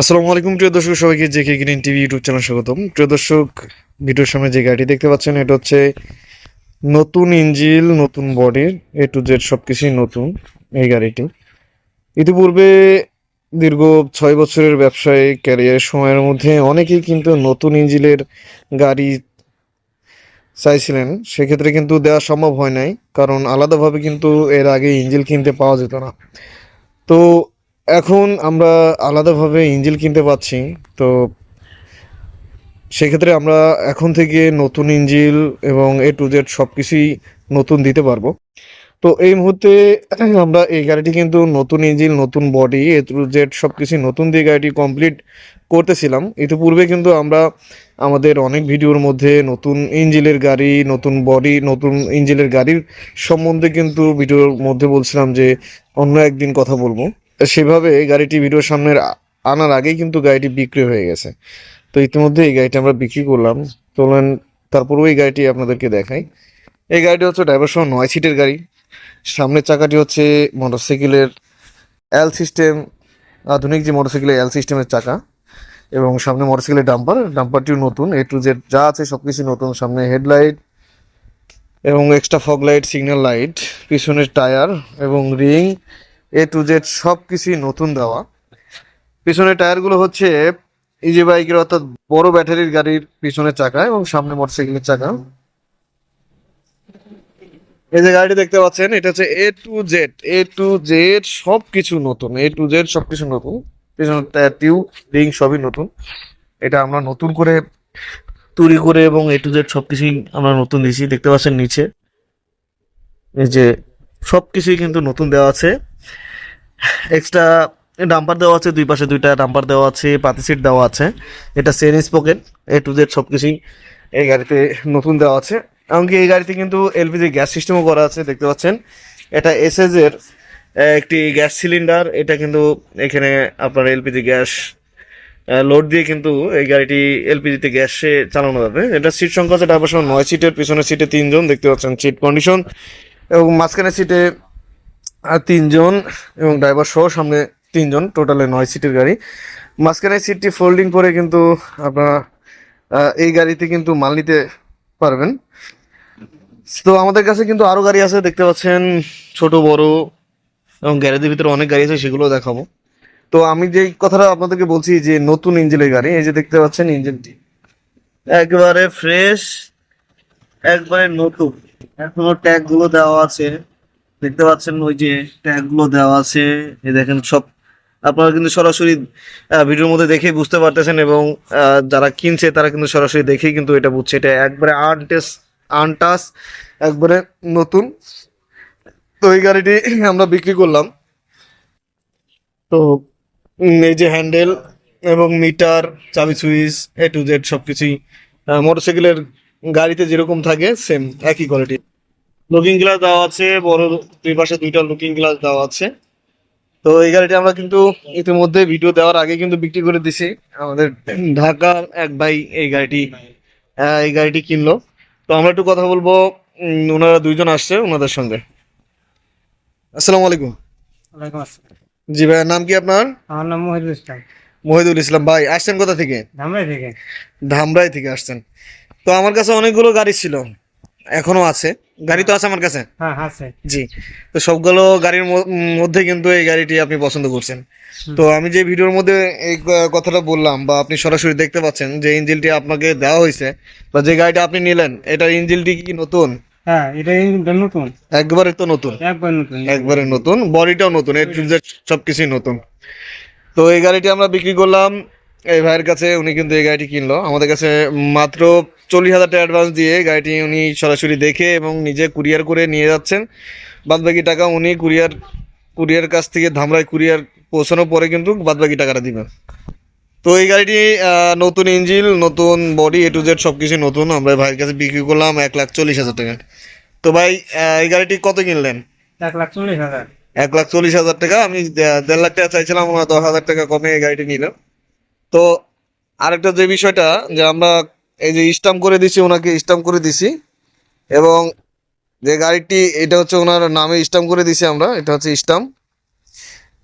আসসালামু আলাইকুম, প্রিয় দর্শক, সবাইকে JK green TV YouTube channel স্বাগতম। প্রিয় দর্শক, ভিডিওর সামনে যে গাড়িটি দেখতে পাচ্ছেন, এটা হচ্ছে নতুন ইঞ্জিল, নতুন বডির এ টু জেড সব কিছুই নতুন এই গাড়িটি। ইতিপূর্বে দীর্ঘ ছয় বছরের ব্যবসায় ক্যারিয়ার সময়ের মধ্যে অনেকেই কিন্তু নতুন ইঞ্জিলের গাড়ি চাইছিলেন। সেক্ষেত্রে কিন্তু দেওয়া সম্ভব হয় নাই, কারণ আলাদাভাবে কিন্তু এর আগে ইঞ্জিল কিনতে পাওয়া যেত না। তো এখন আমরা আলাদাভাবে ইঞ্জিল কিনতে পাচ্ছি, তো সেক্ষেত্রে আমরা এখন থেকে নতুন ইঞ্জিল এবং এ টু জেড সব কিছুই নতুন দিতে পারব। তো এই মুহূর্তে আমরা এই গাড়িটি কিন্তু নতুন ইঞ্জিল, নতুন বডি, এ টু জেড সব কিছুই নতুন দিয়ে গাড়িটি কমপ্লিট করতেছিলাম। ইতিপূর্বে কিন্তু আমরা আমাদের অনেক ভিডিওর মধ্যে নতুন ইঞ্জিলের গাড়ি, নতুন বডি, নতুন ইঞ্জিলের গাড়ির সম্বন্ধে কিন্তু ভিডিওর মধ্যে বলছিলাম যে অন্য একদিন কথা বলব। সেভাবে গাড়িটি ভিডিওর সামনে আনার আগেই কিন্তু গাড়িটি বিক্রি হয়ে গেছে। তো ইতিমধ্যে এই গাড়িটি আমরা বিক্রি করলাম। তোলেন তারপরেও এই গাড়িটি আপনাদেরকে দেখাই। এই গাড়িটি হচ্ছে ড্রাইভার সহ নয় সিটের গাড়ি। সামনের চাকাটি হচ্ছে মোটরসাইকেলের এল সিস্টেম আধুনিক যে মোটরসাইকেলের এল সিস্টেমের চাকা এবং সামনে মোটরসাইকেলের ডাম্পার। ডাম্পারটিও নতুন এ টু জেড যা আছে সব কিছু নতুন। সামনে হেডলাইট এবং extra fog light signal light পিছনের টায়ার এবং রিং এ টু জেড সব কিছুই নতুন দেওয়া। পিছনের টায়ারগুলো হচ্ছে ইজি বাইকের অর্থাৎ বড় ব্যাটারির গাড়ির পিছনের চাকা এবং সামনে মোটরসাইকেলের চাকা। এই যে গাড়িটি দেখতে পাচ্ছেন, এটা হচ্ছে A to Z A to Z সব কিছু নতুন। এ টু জেড সব কিছু নতুন। পিছনের টায়ার, টিউব, রিং সবই নতুন। এটা আমরা নতুন করে তৈরি করে এবং এ টু জেড সব কিছুই আমরা নতুন দিয়েছি। দেখতে পাচ্ছেন নিচে। এই যে সব কিছুই কিন্তু নতুন দেওয়া আছে। এক্সট্রা ডাম্পার দেওয়া আছে, দুই পাশে দুইটা ডাম্পার দেওয়া আছে, পাতি সিট দেওয়া আছে। এটা সেন স্পোকেন এ টু জেড সব কিছুই এই গাড়িতে নতুন দেওয়া আছে। এমনকি এই গাড়িতে কিন্তু এলপিজি গ্যাস সিস্টেমও করা আছে, দেখতে পাচ্ছেন। এটা এসএস এর একটি গ্যাস সিলিন্ডার এটা কিন্তু এখানে আপনার এলপিজি গ্যাস লোড দিয়ে কিন্তু এই গাড়িটি এলপিজিতে গ্যাসে চালানো যাবে। এটা সিট সংখ্যা আছে ড্রাইভার সহ নয় সিটের পিছনের সিটে তিনজন, দেখতে পাচ্ছেন সিট কন্ডিশন এবং মাঝখানে সিটে তিনজন এবং ড্রাইভার সহ সামনে তিনজন টোটালে নয় সিটের গাড়ি। মাঝখানে সিটটি ফোল্ডিং করে কিন্তু আপনারা এই গাড়িতে কিন্তু মাল নিতে পারবেন। তো আমাদের কাছে কিন্তু আরও গাড়ি আছে, দেখতে পাচ্ছেন ছোট, বড় এবং গ্যারেজের ভিতরে অনেক গাড়ি আছে সেগুলো দেখাবো। তো আমি যে কথাটা আপনাদেরকে বলছি যে নতুন ইঞ্জিনের গাড়ি, এই যে দেখতে পাচ্ছেন ইঞ্জিনটি একবারে ফ্রেশ একবারে নতুন। এখনও ট্যাগগুলো দেওয়া আছে। দেখতে পাচ্ছেন ওই যে ট্যাগগুলো দেওয়া আছে। এই দেখেন সব, আপনারা কিন্তু সরাসরি ভিডিওর মধ্যে দেখেই বুঝতে পারতেছেন এবং যারা কিনছে তারা কিন্তু সরাসরি দেখেই কিন্তু এটা বুঝছে। এটা একবারে আনটেস আনটাস একবারে নতুন। তো এই গাড়িটি আমরা বিক্রি করলাম। তো এই যে হ্যান্ডেল এবং মিটার চাবি সুইচ এ টু জেড সব কিছুই মোটরসাইকেলের গাড়িতে যেরকম থাকে সেম একই কোয়ালিটি লুকিং গ্লাস দেওয়া আছে বড় দুই পাশে দুইটা লুকিং গ্লাস দেওয়া আছে। তো এই গাড়িটি আমরা কিন্তু ইতিমধ্যে ভিডিও দেওয়ার আগে কিন্তু বিক্রি করে দিছি আমাদের ঢাকার এক ভাই এই গাড়িটি এই গাড়িটি কিনলো। তো আমরা একটু কথা বলব ওনারা দুইজন আসছে ওনাদের সঙ্গে। আসসালামু আলাইকুম। জি ভাইয়ের নাম কি আপনার? আমার নাম মহিদুল ইসলাম। মহিদুল ইসলাম ভাই আসছেন কোথা থেকে? ধামরাই থেকে। ধামরাই থেকে আসছেন। তো আমার কাছে অনেকগুলো গাড়ি ছিল। এখনও আছে। গাড়ি তো আছে আমার কাছে। হ্যাঁ আছে। জি। তো সবগুলো গাড়ির মধ্যে কিন্তু এই গাড়িটি আপনি পছন্দ করছেন। তো আমি যে ভিডিওর মধ্যে এই কথাটা বললাম বা আপনি সরাসরি দেখতে পাচ্ছেন যে ইঞ্জিনটি আপনাকে দেওয়া হয়েছে বা যে গাড়িটা আপনি নিলেন এটার ইঞ্জিনটি কি নতুন? হ্যাঁ এটা নতুন। একবারে তো নতুন? একবার নতুন। একবারে নতুন। বডিটাও নতুন। এর সবকিছুই নতুন। তো এই গাড়িটি আমরা বিক্রি করলাম এই ভাইয়ের কাছে উনি কিন্তু এই গাড়িটি কিনলো। আমাদের কাছে মাত্র চল্লিশ হাজার টাকা অ্যাডভান্স দিয়ে গাড়িটি উনি সরাসরি দেখে এবং নিজে কুরিয়ার করে নিয়ে যাচ্ছেন। বাদ বাকি টাকা উনি কুরিয়ার কুরিয়ার কাছ থেকে ধামরাই কুরিয়ার পৌঁছানোর পরে কিন্তু বাদ বাকি টাকাটা দিবেন। তো এই গাড়িটি নতুন ইঞ্জিন নতুন বডি এ টু জেড সব কিছু নতুন। আমরা ভাইয়ের কাছে বিক্রি করলাম এক লাখ চল্লিশ হাজার টাকা। তো ভাই এই গাড়িটি কত কিনলেন? এক লাখ চল্লিশ হাজার। এক লাখ চল্লিশ হাজার টাকা। আমি দেড় লাখ টাকা চাইছিলাম দশ হাজার টাকা কমে এই গাড়িটি নিলাম। তো আরেকটা যে বিষয়টা, যে আমরা এই যে স্টাম্প করে দিছি, ওনাকে স্টাম্প করে দিছি, এবং যে গাড়িটি, এটা হচ্ছে ওনার নামে স্টাম্প করে দিছি আমরা, এটা হচ্ছে স্টাম্প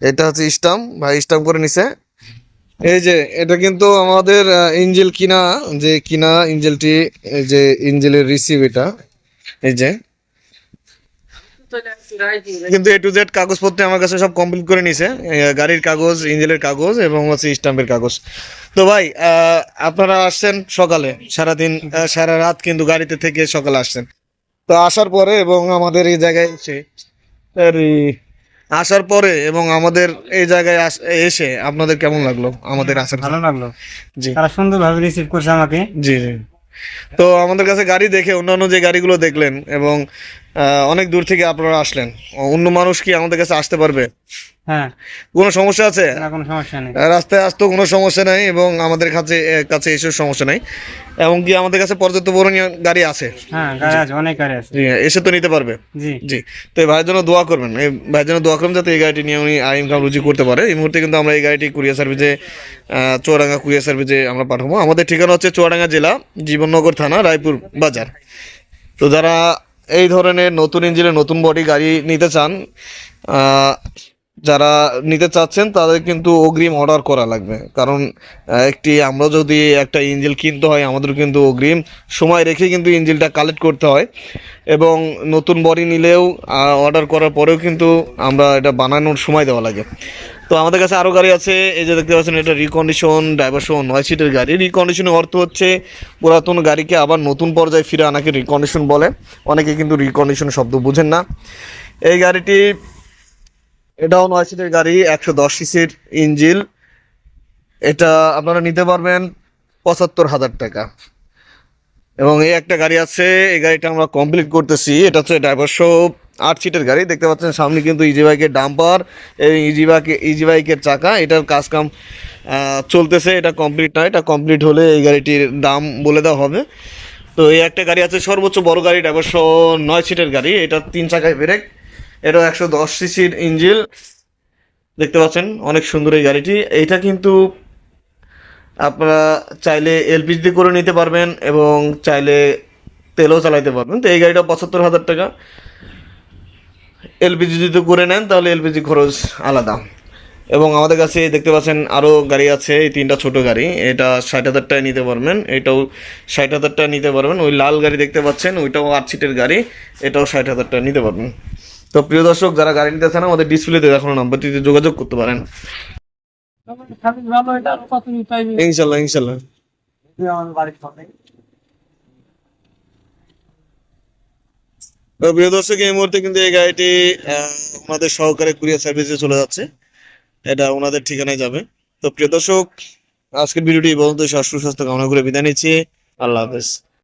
এটা হচ্ছে স্টাম্প ভাই স্টাম্প করে নিছে। এই যে, এটা কিন্তু আমাদের ইঞ্জেল কিনা, যে কিনা ইঞ্জেলটি এই যে ইঞ্জেলের রিসিভ এটা, এই যে। কিন্তু এ টু জেড কাগজপত্র আমার কাছে সব কমপ্লিট করে নিছে। গাড়ির কাগজ ইঞ্জেলের কাগজ এবং হচ্ছে স্টাম্পের কাগজ। তো ভাই আপনারা আসছেন সকালে সারাদিন আহ, সারা রাত কিন্তু গাড়িতে থেকে সকালে আসছেন। তো আসার পরে এবং আমাদের এই জায়গায় এসে আর আসার পরে এবং আমাদের এই জায়গায় এসে আপনাদের কেমন লাগল? আমাদের আসার ভালো লাগল। জি। তারা সুন্দরভাবে রিসিভ করছে আমাকে। জি জি। তো আমাদের কাছে গাড়ি দেখে অন্যান্য যে গাড়িগুলো দেখলেন এবং অনেক দূর থেকে আপনারা আসলেন। অন্য মানুষ কি আমাদের কাছে আসতে পারবে? হ্যাঁ। কোনো সমস্যা আছে? না কোনো সমস্যা নেই। রাস্তায় আসতেও কোনো সমস্যা নাই এবং আমাদের কাছে কাছে এসেও সমস্যা নাই। এবং কি আমাদের কাছে পর্যাপ্ত পরিমাণ গাড়ি আছে? হ্যাঁ গাড়ি আছে অনেক গাড়ি আছে। এসে তো নিতে পারবে? জি। জি। তো এই ভাইয়ের জন্য দোয়া করবেন। এই ভাইয়ের জন্য দোয়া করবেন যাতে এই গাড়িটি নিয়ে উনি আই ইনকাম রুজি করতে পারে। এই মুহূর্তে কিন্তু আমরা এই গাড়িটি কুরিয়ার সার্ভিসে চুয়াডাঙ্গা কুরিয়ার সার্ভিসে আমরা পাঠাবো। আমাদের ঠিকানা হচ্ছে চুয়াডাঙ্গা জেলা জীবননগর থানা রায়পুর বাজার। তো যারা এই ধরনের নতুন ইঞ্জিনের নতুন বডি গাড়ি নিতে চান যারা নিতে চাচ্ছেন, তাদের কিন্তু অগ্রিম অর্ডার করা লাগবে। কারণ একটি, আমরা যদি একটা ইঞ্জিল কিনতে হয়, আমাদের কিন্তু অগ্রিম সময় রেখে কিন্তু ইঞ্জিলটা কালেক্ট করতে হয়। এবং নতুন বডি নিলেও অর্ডার করার পরেও কিন্তু আমরা এটা বানানোর সময় দেওয়া লাগে। তো আমাদের কাছে আরও গাড়ি আছে, এই যে দেখতে পাচ্ছেন, এটা রিকন্ডিশন ড্রাইভার সহ নয় সিটের গাড়ি। রিকন্ডিশনের অর্থ হচ্ছে, পুরাতন গাড়িকে আবার নতুন পর্যায়ে ফিরে আনাকে রিকন্ডিশন বলে। অনেকে কিন্তু রিকন্ডিশন শব্দ বুঝেন না। এই গাড়িটি এটাও নয় সিটের গাড়ি, একশো দশ সিসির ইঞ্জিল এটা আপনারা নিতে পারবেন পঁচাত্তর হাজার টাকা। এবং এই একটা গাড়ি আছে, এই গাড়িটা আমরা কমপ্লিট করতেছি। এটা হচ্ছে ড্রাইভার শো আট সিটের গাড়ি। দেখতে পাচ্ছেন, সামনে কিন্তু ইজি বাইকের ডাম্পার এই ইজি বাইকে ইজি বাইকের চাকা। এটার কাজ কাম চলতেছে, এটা কমপ্লিট না। এটা কমপ্লিট হলে এই গাড়িটির দাম বলে দেওয়া হবে। তো এই একটা গাড়ি আছে সর্বোচ্চ বড় গাড়ি ড্রাইভার শো নয় সিটের গাড়ি। এটা তিন চাকায় ব্রেক এটা একশো দশ সিসির ইঞ্জিল। দেখতে পাচ্ছেন, অনেক সুন্দর এই গাড়িটি। এইটা কিন্তু আপনারা চাইলে এলপিজি করে নিতে পারবেন এবং চাইলে তেলও চালাইতে পারবেন। তো এই গাড়িটা পঁচাত্তর হাজার টাকা। এলপিজি যদি করে নেন, তাহলে এলপিজি খরচ আলাদা। এবং আমাদের কাছে দেখতে পাচ্ছেন আরও গাড়ি আছে, এই তিনটা ছোট গাড়ি। এটা ষাট হাজার টাকায় নিতে পারবেন, এটাও ষাট হাজার টাকা নিতে পারবেন। ওই লাল গাড়ি দেখতে পাচ্ছেন, ওইটাও আট সিটের গাড়ি, এটাও ষাট হাজার টাকা নিতে পারবেন। তো প্রিয় দর্শক যারা গাড়ি নিতে চান আমাদের ডিসপ্লেতে দেখানো নাম্বারটিতে যোগাযোগ করতে পারেন। ইনশাল্লাহ ইনশাল্লাহ। প্রিয় দর্শক এই মুহূর্তে কিন্তু এই গাড়িটি আহ, ওনাদের সহকারে কুরিয়ার সার্ভিসে চলে যাচ্ছে। এটা ওনাদের ঠিকানায় যাবে। তো প্রিয় দর্শক আজকের ভিডিওটি এই সুস্বাস্থ্য কামনা করে বিদায় নিচ্ছি। আল্লাহ হাফেজ।